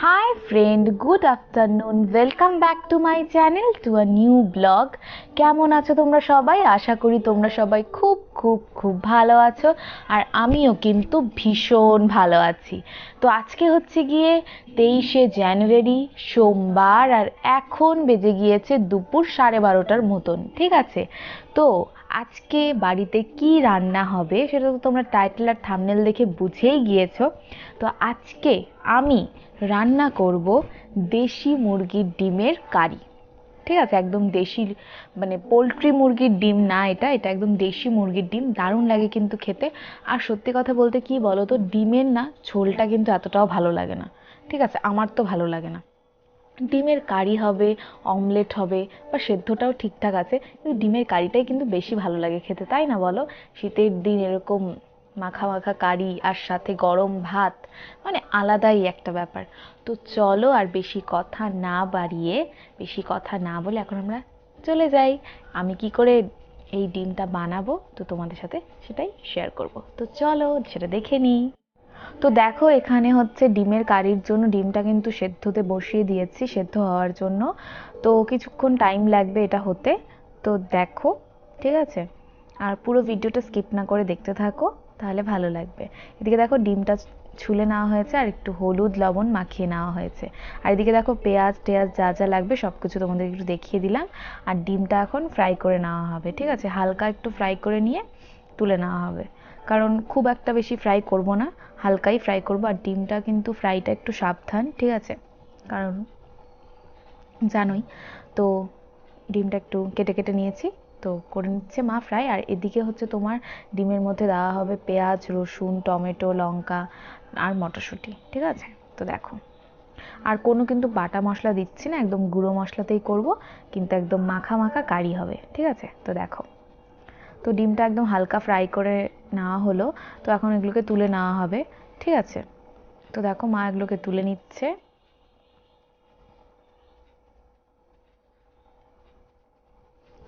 Hi friend, good afternoon. Welcome back to my channel to a new blog. কেমন আছো তোমরা সবাই? আশা করি তোমরা সবাই খুব খুব খুব ভালো আছো। আর আমিও কিন্তু ভীষণ ভালো আছি। তো আজকে হচ্ছে গিয়ে তেইশে জানুয়ারি সোমবার আর এখন বেজে গিয়েছে দুপুর সাড়ে বারোটার মতন। ঠিক আছে? তো আজকে বাড়িতে কি রান্না হবে সেটা তো তোমরা টাইটেল আর থামনেল দেখে বুঝেই গিয়েছো। তো আজকে আমি রান্না করব দেশি মুরগির ডিমের কারি। ঠিক আছে? একদম দেশি মানে পোলট্রি মুরগির ডিম না এটা এটা একদম দেশি মুরগির ডিম, দারুণ লাগে কিন্তু খেতে। আর সত্যি কথা বলতে কি বলো তো ডিমের না ঝোলটা কিন্তু এতটাও ভালো লাগে না। ঠিক আছে? আমার তো ভালো লাগে না। ডিমের কারি হবে অমলেট হবে, বা সেদ্ধটাও ঠিকঠাক আছে, কিন্তু ডিমের কারিটাই কিন্তু বেশি ভালো লাগে খেতে, তাই না বলো? শীতের দিন এরকম মাখা মাখা কারি আর সাথে গরম ভাত মানে আলাদাই একটা ব্যাপার। তো চলো আর বেশি কথা না বাড়িয়ে, বেশি কথা না বলে এখন আমরা চলে যাই। আমি কি করে এই ডিমটা বানাবো? তো তোমাদের সাথে সেটাই শেয়ার করব। তো চলো, সেটা দেখে নিই। তো দেখো, এখানে হচ্ছে ডিমের কারির জন্য ডিমটা কিন্তু সেদ্ধতে বসিয়ে দিয়েছি, সেদ্ধ হওয়ার জন্য। তো কিছুক্ষণ টাইম লাগবে এটা হতে। তো দেখো, ঠিক আছে? আর পুরো ভিডিওটা স্কিপ না করে দেখতে থাকো, তাহলে ভালো লাগবে। এদিকে দেখো, ডিমটা ছুলে নেওয়া হয়েছে, আর একটু হলুদ লবণ মাখিয়ে নেওয়া হয়েছে। আর এদিকে দেখো, পেঁয়াজ টেয়াজ যা যা লাগবে সব কিছু তোমাদের একটু দেখিয়ে দিলাম। আর ডিমটা এখন ফ্রাই করে নেওয়া হবে, ঠিক আছে? হালকা একটু ফ্রাই করে নিয়ে তুলে নেওয়া হবে। কারণ খুব একটা বেশি ফ্রাই করব না, হালকাই ফ্রাই করব, আর ডিমটা কিন্তু ফ্রাইটা একটু সাবধান, ঠিক আছে? কারণ জানোই, তো ডিমটা একটু কেটে কেটে নিয়েছি, তো করে নিচ্ছে মা ফ্রাই আর এদিকে হচ্ছে তোমার ডিমের মধ্যে দেওয়া হবে পেঁয়াজ, রসুন, টমেটো, লঙ্কা আর মটরশুঁটি, ঠিক আছে? তো দেখো, আর কোনো কিন্তু বাটা মশলা দিচ্ছি না, একদম গুঁড়ো মশলাতেই করব, কিন্তু একদম মাখা মাখা কারি হবে, ঠিক আছে? তো দেখো। তো ডিমটা একদম হালকা ফ্রাই করে নেওয়া হলো। তো এখন এগুলোকে তুলে নেওয়া হবে, ঠিক আছে? তো দেখো মা এগুলোকে তুলে নিচ্ছে।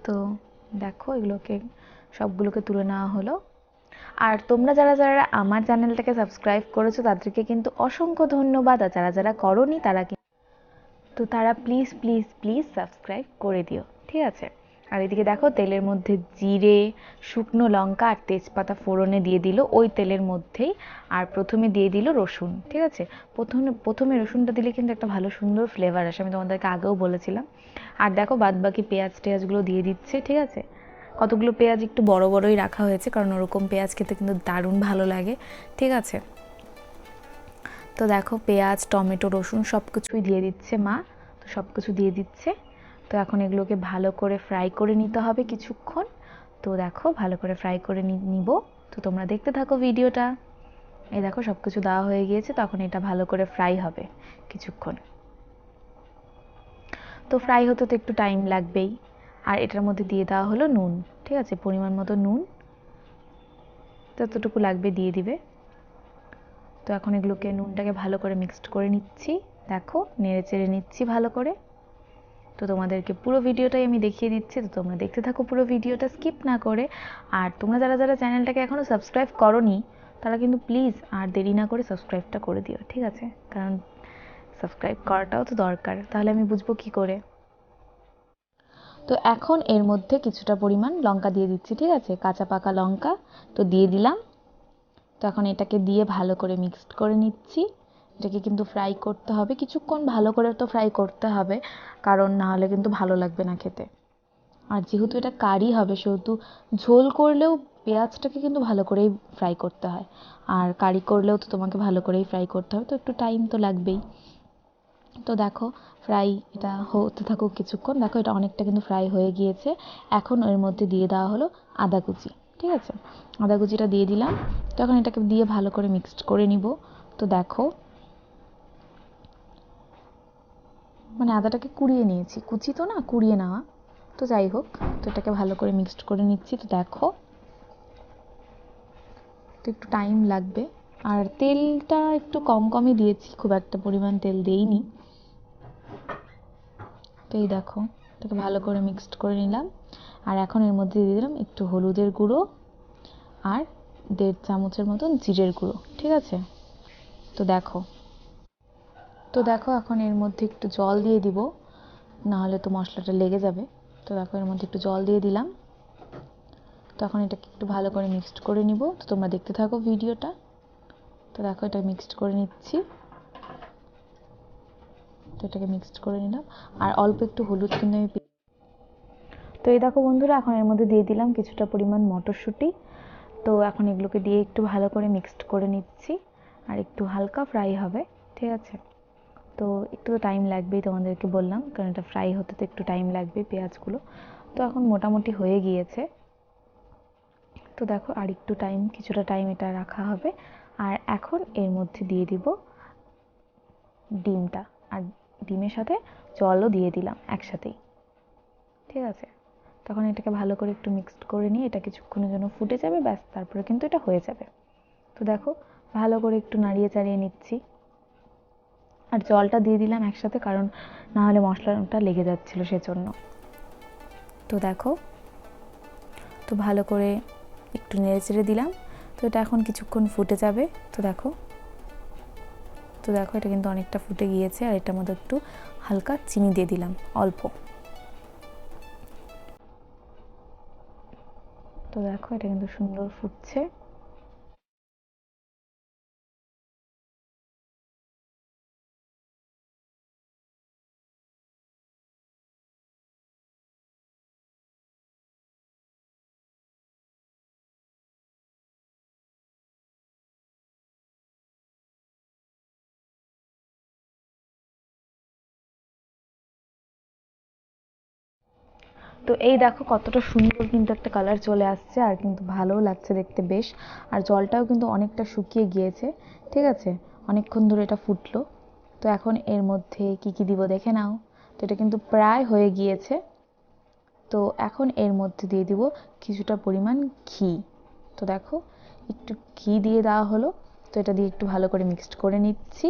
তো দেখো এগুলোকে, সবগুলোকে তুলে নেওয়া হলো। আর তোমরা যারা যারা আমার চ্যানেলটাকে সাবস্ক্রাইব করেছ, তাদেরকে কিন্তু অসংখ্য ধন্যবাদ। আর যারা যারা করনি, তারা কিন্তু তো তারা প্লিজ প্লিজ প্লিজ সাবস্ক্রাইব করে দিও, ঠিক আছে? আর এদিকে দেখো, তেলের মধ্যে জিরে, শুকনো লঙ্কা আর তেজপাতা ফোড়নে দিয়ে দিল ওই তেলের মধ্যেই। আর প্রথমে দিয়ে দিল রসুন, ঠিক আছে? প্রথমে প্রথমে রসুনটা দিলে কিন্তু একটা ভালো সুন্দর ফ্লেভার আসে, আমি তোমাদেরকে আগেও বলেছিলাম। আর দেখো বাদ বাকি পেঁয়াজ টেয়াজগুলো দিয়ে দিচ্ছে, ঠিক আছে? কতগুলো পেঁয়াজ একটু বড় বড়ই রাখা হয়েছে, কারণ ওরকম পেঁয়াজ খেতে কিন্তু দারুণ ভালো লাগে, ঠিক আছে? তো দেখো, পেঁয়াজ, টমেটো, রসুন সব কিছুই দিয়ে দিচ্ছে মা, তো সব কিছু দিয়ে দিচ্ছে। তো এখন এগুলোকে ভালো করে ফ্রাই করে নিতে হবে কিছুক্ষণ। তো দেখো, ভালো করে ফ্রাই করে নিব। তো তোমরা দেখতে থাকো ভিডিওটা। এই দেখো সব কিছু দেওয়া হয়ে গিয়েছে তখন এটা ভালো করে ফ্রাই হবে কিছুক্ষণ। তো ফ্রাই হতে তো একটু টাইম লাগবেই। আর এটার মধ্যে দিয়ে দেওয়া হলো নুন, ঠিক আছে? পরিমাণ মতো নুন। যতটুকু লাগবে, দিয়ে দিবে। তো এখন এগুলোকে, নুনটাকে ভালো করে মিক্সড করে নিচ্ছি। দেখো, নেড়ে চেড়ে নিচ্ছি ভালো করে। তো তোমাদেরকে পুরো ভিডিওটাই আমি দেখিয়ে দিচ্ছি, তো তোমরা দেখতে থাকো পুরো ভিডিওটা, স্কিপ না করে। আর তোমরা যারা যারা চ্যানেলটাকে এখনও সাবস্ক্রাইব করনি, তারা কিন্তু প্লিজ আর দেরি না করে সাবস্ক্রাইবটা করে দিও, ঠিক আছে? কারণ সাবস্ক্রাইব করাটাও তো দরকার, তাহলে আমি বুঝব কি করে। তো এখন এর মধ্যে কিছুটা পরিমাণ লঙ্কা দিয়ে দিচ্ছি, ঠিক আছে? কাঁচা পাকা লঙ্কা তো দিয়ে দিলাম। তো এখন এটাকে দিয়ে ভালো করে মিক্সড করে নিচ্ছি। এটাকে কিন্তু ফ্রাই করতে হবে। কিছুক্ষণ ভালো করে তো ফ্রাই করতে হবে, কারণ না হলে কিন্তু ভালো লাগবে না খেতে। আর যেহেতু এটা কারি হবে, সেহেতু ঝোল করলেও পেঁয়াজটাকে কিন্তু ভালো করেই ফ্রাই করতে হয়। আর কারি করলেও তো তোমাকে ভালো করেই ফ্রাই করতে হবে, তো একটু টাইম তো লাগবেই। তো দেখো ফ্রাই এটা হতে থাকুক কিছুক্ষণ। দেখো, এটা অনেকটা কিন্তু ফ্রাই হয়ে গিয়েছে। এখন এর মধ্যে দিয়ে দেওয়া হলো আদা কুচি, ঠিক আছে? আদা কুচিটা দিয়ে দিলাম। তো এখন এটাকে দিয়ে ভালো করে মিক্সড করে নিব। তো দেখো মানে আদাটাকে কুড়িয়ে নিয়েছি। কুচি তো না, কুড়িয়ে নেওয়া। তো যাই হোক, তো এটাকে ভালো করে মিক্সড করে নিচ্ছি। তো দেখো, তো একটু টাইম লাগবে। আর তেলটা একটু কম কমই দিয়েছি, খুব একটা পরিমাণ তেল দেইনি। তো এই দেখো, এটাকে ভালো করে মিক্সড করে নিলাম। আর এখন এর মধ্যে দিয়ে দিলাম একটু হলুদের গুঁড়ো আর দেড় চামচের মতন জিরের গুঁড়ো, ঠিক আছে? তো দেখো তো তো দেখো এখন এর মধ্যে একটু জল দিয়ে দিব না হলে তো মশলাটা লেগে যাবে। তো দেখো এর মধ্যে একটু জল দিয়ে দিলাম। তখন এটাকে একটু ভালো করে মিক্সড করে নিব। তো তোমরা দেখতে থাকো ভিডিওটা। তো দেখো এটা মিক্সড করে নিচ্ছি। তো এটাকে মিক্সড করে নিলাম। আর অল্প একটু হলুদ কিন্তু আমি তো এই দেখো বন্ধুরা, এখন এর মধ্যে দিয়ে দিলাম কিছুটা পরিমাণ মটরশুঁটি। তো এখন এগুলোকে দিয়ে একটু ভালো করে মিক্সড করে নিচ্ছি। আর একটু হালকা ফ্রাই হবে, ঠিক আছে? তো একটু তো টাইম লাগবেই তোমাদেরকে বললাম, কারণ এটা ফ্রাই হতে তো একটু টাইম লাগবে পেঁয়াজগুলো। তো এখন মোটামুটি হয়ে গিয়েছে। তো দেখো আর একটু টাইম কিছুটা টাইম এটা রাখা হবে। আর এখন এর মধ্যে দিয়ে দিব ডিমটা। আর ডিমের সাথে জলও দিয়ে দিলাম একসাথেই। ঠিক আছে? তখন এটাকে ভালো করে একটু মিক্সড করে নিয়ে এটা কিছুক্ষণের জন্য ফুটে যাবে, ব্যাস, তারপরে কিন্তু এটা হয়ে যাবে। তো দেখো, ভালো করে একটু নাড়িয়ে চাড়িয়ে নিচ্ছি। আর জলটা দিয়ে দিলাম একসাথে, কারণ না হলে মশলাটা লেগে যাচ্ছিল সেজন্য। তো দেখো, তো ভালো করে একটু নেড়ে চেড়ে দিলাম। তো এটা এখন কিছুক্ষণ ফুটে যাবে। তো দেখো তো দেখো এটা কিন্তু অনেকটা ফুটে গিয়েছে, আর এটার মধ্যে একটু হালকা চিনি দিয়ে দিলাম, অল্প। তো দেখো এটা কিন্তু সুন্দর ফুটছে। তো এই দেখো কতটা সুন্দর কিন্তু একটা কালার চলে আসছে আর কিন্তু ভালোও লাগছে দেখতে বেশ। আর জলটাও কিন্তু অনেকটা শুকিয়ে গিয়েছে, ঠিক আছে? অনেকক্ষণ ধরে এটা ফুটলো। তো এখন এর মধ্যে কি কি দিব দেখে নাও। তো এটা কিন্তু প্রায় হয়ে গিয়েছে। তো এখন এর মধ্যে দিয়ে দিব কিছুটা পরিমাণ ঘি। তো দেখো, একটু ঘি দিয়ে দেওয়া হলো। তো এটা দিয়ে একটু ভালো করে মিক্সড করে নিচ্ছি।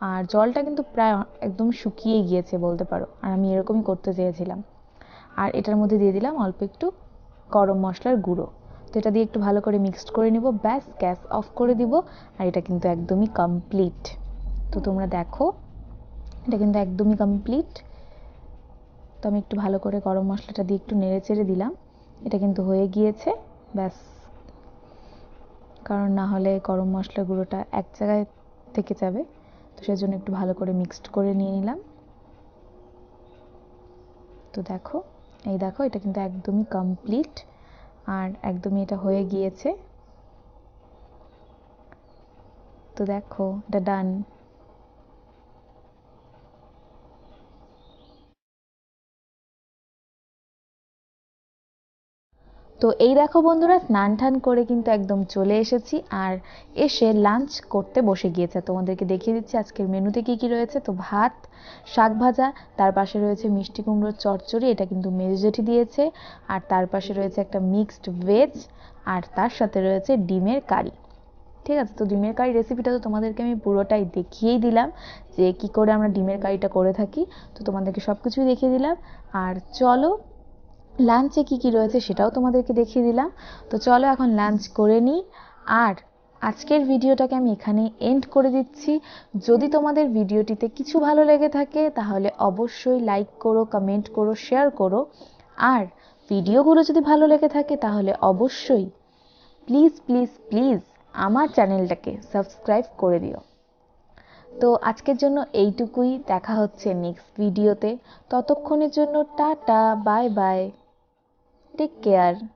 আর জলটা কিন্তু প্রায় একদম শুকিয়ে গিয়েছে বলতে পারো। আর আমি এরকমই করতে চেয়েছিলাম। আর এটার মধ্যে দিয়ে দিলাম অল্প একটু গরম মশলার গুঁড়ো। তো এটা দিয়ে একটু ভালো করে মিক্সড করে নিব, ব্যাস, গ্যাস অফ করে দিব আর এটা কিন্তু একদমই কমপ্লিট তো তোমরা দেখো, এটা কিন্তু একদমই কমপ্লিট তো আমি একটু ভালো করে গরম মশলাটা দিয়ে একটু নেড়ে চেড়ে দিলাম। এটা কিন্তু হয়ে গিয়েছে, ব্যাস। কারণ না হলে গরম মশলার গুঁড়োটা এক জায়গায় থেকে যাবে। তো সেজন্য একটু ভালো করে মিক্সড করে নিয়ে নিলাম। তো দেখো এই দেখো, এটা কিন্তু একদমই কমপ্লিট আর একদমই এটা হয়ে গিয়েছে। তো দেখো, এটা ডান তো এই দেখো বন্ধুরা, স্নান টান করে কিন্তু একদম চলে এসেছি আর এসে লাঞ্চ করতে বসে গিয়েছে। তোমাদেরকে দেখিয়ে দিচ্ছি আজকের মেনুতে কি কি রয়েছে। তো ভাত, শাক ভাজা, তার পাশে রয়েছে মিষ্টি কুমড়োর চচ্চড়ি, এটা কিন্তু মেজো জেঠি দিয়েছে। আর তার পাশে রয়েছে একটা মিক্সড ভেজ আর তার সাথে রয়েছে ডিমের কারি। ঠিক আছে, তো ডিমের কারি রেসিপিটা তো তোমাদেরকে আমি পুরোটাই দেখিয়েই দিলাম যে কি করে আমরা ডিমের কারিটা করে থাকি। তো তোমাদেরকে সব কিছুই দেখিয়ে দিলাম। আর চলো লাঞ্চে কি কি রয়েছে সেটাও তোমাদেরকে দেখিয়ে দিলাম। তো চলো এখন লাঞ্চ করে নিই। আর আজকের ভিডিওটাকে আমি এখানে এন্ড করে দিচ্ছি। যদি তোমাদের ভিডিওটিতে কিছু ভালো লেগে থাকে, তাহলে অবশ্যই লাইক করো কমেন্ট করো শেয়ার করো। আর ভিডিওগুলো যদি ভালো লেগে থাকে, তাহলে অবশ্যই প্লিজ প্লিজ প্লিজ আমার চ্যানেলটাকে সাবস্ক্রাইব করে দিও। তো আজকের জন্য এইটুকুই। দেখা হচ্ছে নেক্সট ভিডিওতে ততক্ষণের জন্য tata bye bye Take care.